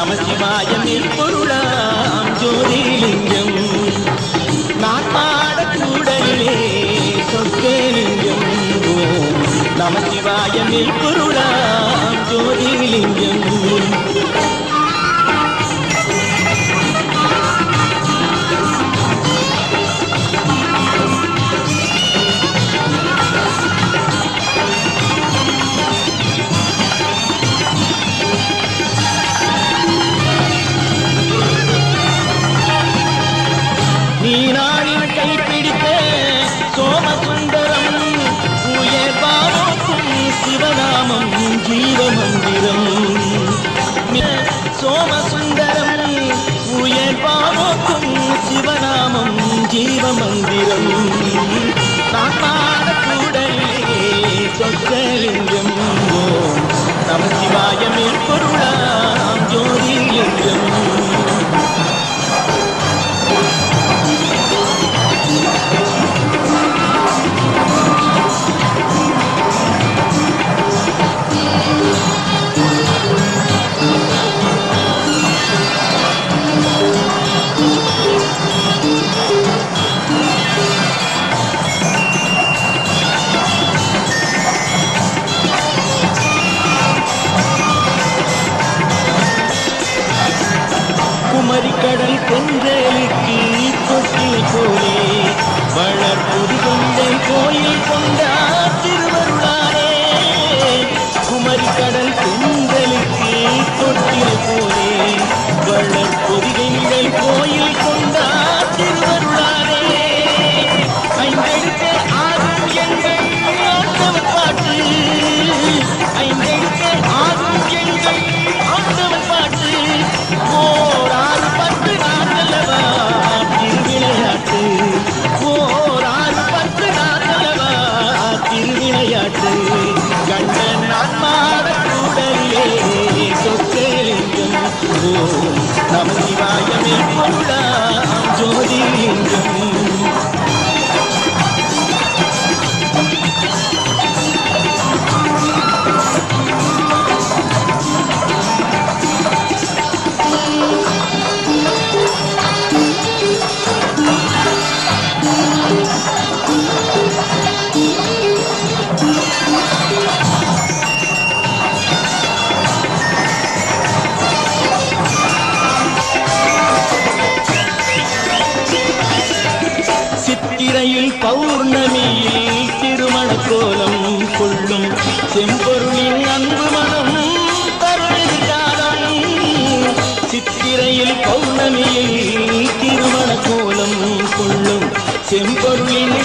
நமசிவாயம் பொருளாம் ஜோதிலிங்கம். நாட்பாட கூடலே சொற்கேலிங்கம் ஓம் நமசிவாயம் பொருளாம் ஜோதிலிங்கம். சோமசுந்தரம் உயர் பாவோக்கும் சிவநாமம் ஜீவமந்திரம். நான் பாடக்கூடலே சொற்கலிங்கம் ஓம். நம சிவாயமே கரிக்கடல் கொன்றலுக்கு தொட்டில் போலே வளர்ப்புது கொண்டை கோயில் கொண்ட திருவருளாரே குமரிக்கடல் கொன்றலுக்கு தொட்டில் போலே வளர்ப்புது கொண்டை கோயில் கொண்ட சொற்கலிங்கம் சித்திரையில் பௌர்ணமியில் திருமண கோலம் கொள்ளும் செம்பொருளின் அன்பு மனம் தருணாலம் சித்திரையில் பௌர்ணமியில் திருமண கோலம் கொள்ளும் செம்பொருளின்